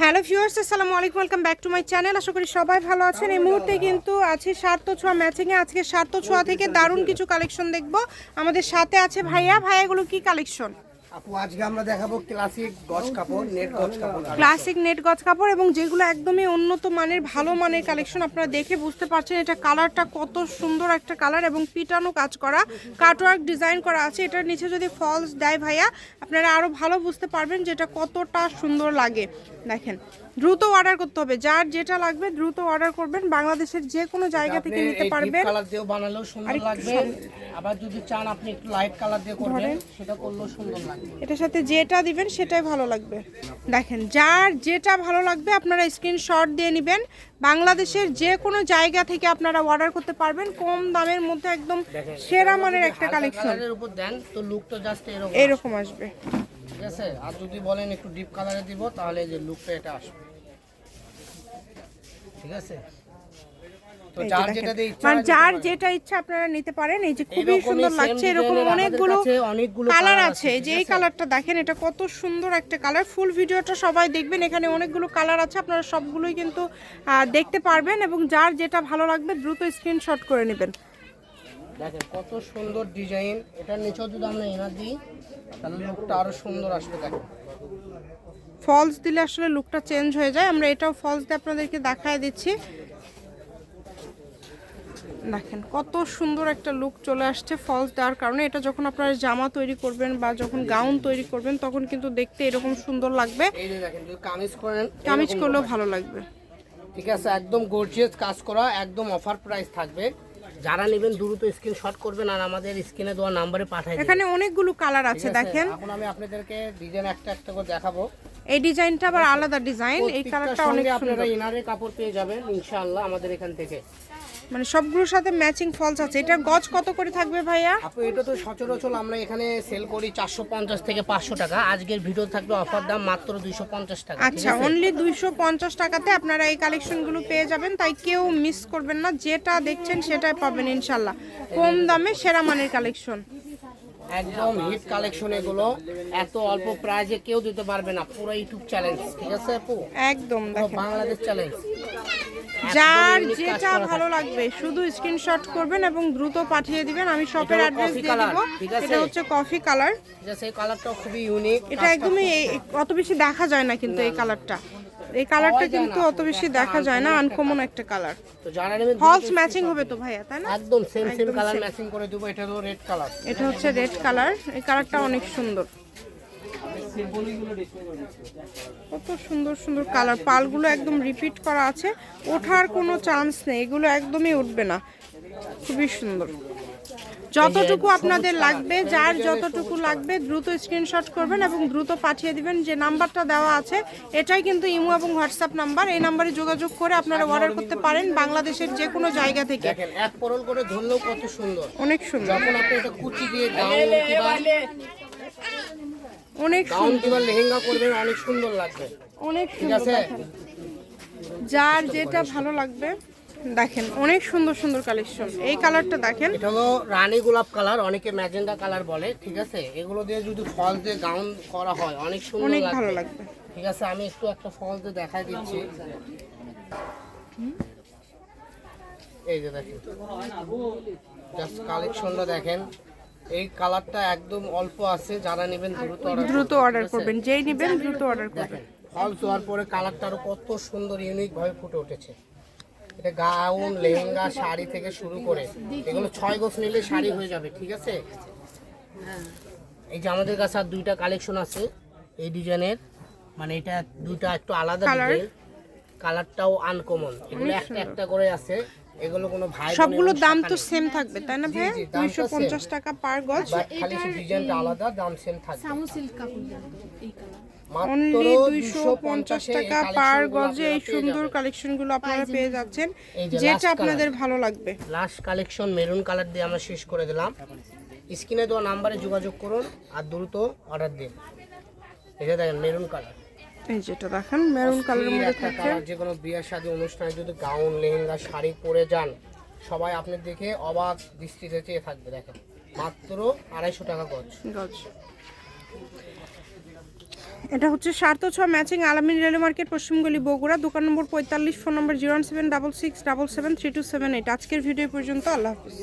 Hello viewers, আসসালামু আলাইকুম, welcome back to my channel. আশা করি সবাই ভালো আছেন। এই মুহূর্তে কিন্তু আছে সার্থ ছোঁয়া ম্যাচিংয়ে আজকে সার্থ ছোঁয়া থেকে দারুণ কিছু কালেকশন দেখব। আমাদের সাথে আছে ভাইয়া। ভাইয়াগুলো কি কালেকশন ক্লাসিক নেট কাপড় এবং যেগুলো একদমই উন্নত মানের, ভালো মানের কালেকশন আপনারা দেখে বুঝতে পারছেন এটা কালারটা কত সুন্দর একটা কালার এবং পিটানো কাজ করা ডিজাইন করা আছে। এটার নিচে যদি ফলস দেয় ভাইয়া, আপনারা ভালো বুঝতে পারবেন যেটা কতটা সুন্দর লাগে। দেখেন দ্রুত অর্ডার করতে হবে। যার যেটা লাগবে দ্রুত অর্ডার করবেন। বাংলাদেশের যে কোনো জায়গা থেকে নিতে পারবেন। কালার দিয়েও বানালেও সুন্দর লাগবে। আবার যদি চান আপনি একটু লাইট কালার দিয়ে করবেন সেটা করলেও সুন্দর লাগবে। এটার সাথে যেটা দিবেন সেটাই ভালো লাগবে। দেখেন যার যেটা ভালো লাগবে আপনারা স্ক্রিনশট দিয়ে নেবেন। বাংলাদেশের যে কোনো জায়গা থেকে আপনারা অর্ডার করতে পারবেন। কম দামের মধ্যে একদম সেরা মানের একটা কালেকশন উপর দেন তো লুকটা জাস্ট এরকম এরকম আসবে। ঠিক আছে? আর যদি বলেন একটু ডিপ কালারে দিব তাহলে এই যে লুকটা এটা আসবে। ঠিক আছে? তো যার যেটা ইচ্ছা মানে যার যেটা ইচ্ছা আপনারা নিতে পারেন। এই যে খুবই সুন্দর লাগছে এরকম অনেকগুলো কালার আছে। আছে, যে এই কালারটা দেখেন এটা কত সুন্দর একটা কালার ফুল ভিডিওটা সবাই দেখবেন এখানে অনেকগুলো কালার আছে আপনারা সবগুলোই কিন্তু দেখতে পারবেন এবং যার যেটা ভালো লাগবে দ্রুত স্ক্রিনশট করে নেবেন। দেখেন কত সুন্দর ডিজাইন। এটার নিচেও যদি আমরা এনার দিই তাহলে লুকটা আরও সুন্দর আসবে দেখেন। ফলস দিলে আসলে লুকটা চেঞ্জ হয়ে যায়। আমরা এটাও ফলস দিয়ে আপনাদেরকে দেখায় দিচ্ছি। দেখেন কত সুন্দর একটা লুক চলে আসছে ফলস দেওয়ার কারণে। এটা যখন আপনারা জামা তৈরি করবেন বা যখন গাউন তৈরি করবেন তখন কিন্তু দেখতে এরকম সুন্দর লাগবে। কামিজ করলেও ভালো লাগবে। ঠিক আছে একদম গর্জিয়াস কাজ করা একদম অফার প্রাইস থাকবে। যারা নেবেন দ্রুত স্ক্রিনশট করবেন আর আমাদের স্ক্রিনে দেওয়া নাম্বারে পাঠাই এখানে অনেকগুলো কালার আছে দেখেন। এখন আমি আপনাদেরকে ডিজাইন একটা একটা করে দেখাবো। এই ডিজাইনটা আবার আলাদা ডিজাইন এই কালারটা অনেক সুন্দর। আপনারা ইনারে কাপড় পেয়ে যাবেন ইনশাআল্লাহ আমাদের এখান থেকে। মানে সবগুলোর সাথে ম্যাচিং ফলস আছে। এটা গজ কত করে থাকবে ভাইয়া? আপু এটা তো সচরাচর আমরা এখানে সেল করি চারশো পঞ্চাশ থেকে পাঁচশো টাকা। আজকের ভিডিও থাকবে অফার দাম মাত্র দুইশো পঞ্চাশ টাকা আচ্ছা অনলি দুইশো পঞ্চাশ টাকাতে আপনারা এই কালেকশনগুলো পেয়ে যাবেন তাই কেউ মিস করবেন না। যেটা দেখছেন সেটাই পাবেন ইনশাল্লাহ কম দামে সেরা মানের কালেকশন একদম হিট কালেকশন এগুলো। এত অল্প প্রাইজে কেউ দিতে পারবে না পুরো ইউটিউব চ্যালেঞ্জ ঠিক আছে আপু? একদম বাংলাদেশ চ্যালেঞ্জ যার যেটা ভালো লাগবে শুধু স্ক্রিনশট করবেন এবং দ্রুত পাঠিয়ে দিবেন। আমি শপের অ্যাড্রেস দিয়ে দিব? এটা হচ্ছে কফি কালার এই কালারটাও খুবই ইউনিক এটা একদমই অত বেশি দেখা যায় না কিন্তু এই কালারটা এই কালারটা কিন্তু অত বেশি দেখা যায় না আনকমন একটা কালার তো যারা নেবেন ফলস ম্যাচিং হবে তো ভাইয়া তাই না? একদম সেম সেম কালার ম্যাচিং করে দেবো এটা হলো রেড কালার এটা হচ্ছে রেড কালার এই কালারটা অনেক সুন্দর। কত সুন্দর সুন্দর কালার পালগুলো একদম রিপিট করা আছে ওঠার কোনো চান্স নেই এগুলো একদমই উঠবে না। খুবই সুন্দর। যতটুকু আপনাদের লাগবে যার যতটুকু লাগবে দ্রুত স্ক্রিনশট করবেন এবং দ্রুত পাঠিয়ে দিবেন। যে নাম্বারটা দেওয়া আছে এটাই কিন্তু ইমো এবং হোয়াটসঅ্যাপ নাম্বার। এই নাম্বারে যোগাযোগ করে আপনারা অর্ডার করতে পারেন বাংলাদেশের যে কোনো জায়গা থেকে। দেখেন এক পরল করে ধরলেও কত সুন্দর। অনেক সুন্দর। যখন আপনি এটা কুচি দিয়ে গাউন কিংবা অনেক লেহেঙ্গা করবেন অনেক সুন্দর লাগবে। অনেক ঠিক সুন্দর আছে? দেখেন যার যেটা ভালো লাগবে দেখেন অনেক সুন্দর সুন্দর কালেকশন এই কালারটা দেখেন। এটা হলো রানী গোলাপ কালার অনেকে ম্যাজেন্ডা কালার বলে ঠিক আছে? এগুলো দিয়ে যদি ফল দিয়ে গাউন করা হয় অনেক সুন্দর অনেক ভালো লাগবে। ঠিক আছে আমি একটু একটা ফল দিয়ে দেখাই দিচ্ছি। এই যে দেখেন জাস্ট কালেকশনটা দেখেন। এই কালারটা একদম অল্প আছে যারা নেবেন দ্রুত order দ্রুত অর্ডার করবেন যেই নেবেন দ্রুত অর্ডার করবেন। ফলস হওয়ার পরে কালারটা আরও কত সুন্দর ইউনিক ভাবে ফুটে উঠেছে। এটা গাউন লেহেঙ্গা শাড়ি থেকে শুরু করে এগুলো ছয় গোছ নিলে শাড়ি হয়ে যাবে ঠিক আছে? এই যে আমাদের কাছে আর দুইটা কালেকশন আছে এই ডিজাইনের মানে এটা দুইটা একটু আলাদা ডিজাইন কালারটাও আনকমন এগুলো একটা একটা করে আছে। এগুলো কোনো ভাই সবগুলোর দাম তো সেম থাকবে তাই না same। পঞ্চাশ টাকা পার গজ। খালি ডিজাইনটা আলাদা দাম সেম থাকবে অনলি মাত্র দুইশো পঞ্চাশ 250 টাকা পার গজে এই সুন্দর কালেকশনগুলো আপনারা পেয়ে যাচ্ছেন যেটা আপনাদের ভালো লাগবে। লাস্ট কালেকশন মেরুন কালার দিয়ে আমরা শেষ করে দিলাম। স্ক্রিনে দেওয়া নাম্বারে যোগাযোগ করুন আর দ্রুত অর্ডার দিন। এটা দেখেন মেরুন কালার এই যেটা দেখেন মেরুন কালারের মধ্যে কালার যে কোনো বিয়ের শাদী অনুষ্ঠানে যদি গাউন লেহেঙ্গা শাড়ি পরে যান সবাই আপনি দেখে অবাক দৃষ্টিতে চেয়ে থাকবে দেখেন। মাত্র আড়াইশো টাকা গজ। গজ। এটা হচ্ছে সার্থ ছ ম্যাচিং আলামিন রেল মার্কেট পশ্চিমগলি বগুড়া দোকান নম্বর পঁয়তাল্লিশ phone number zero seven double six double seven three two seven eight. আজকের ভিডিও পর্যন্ত আল্লাহ হাফিজ।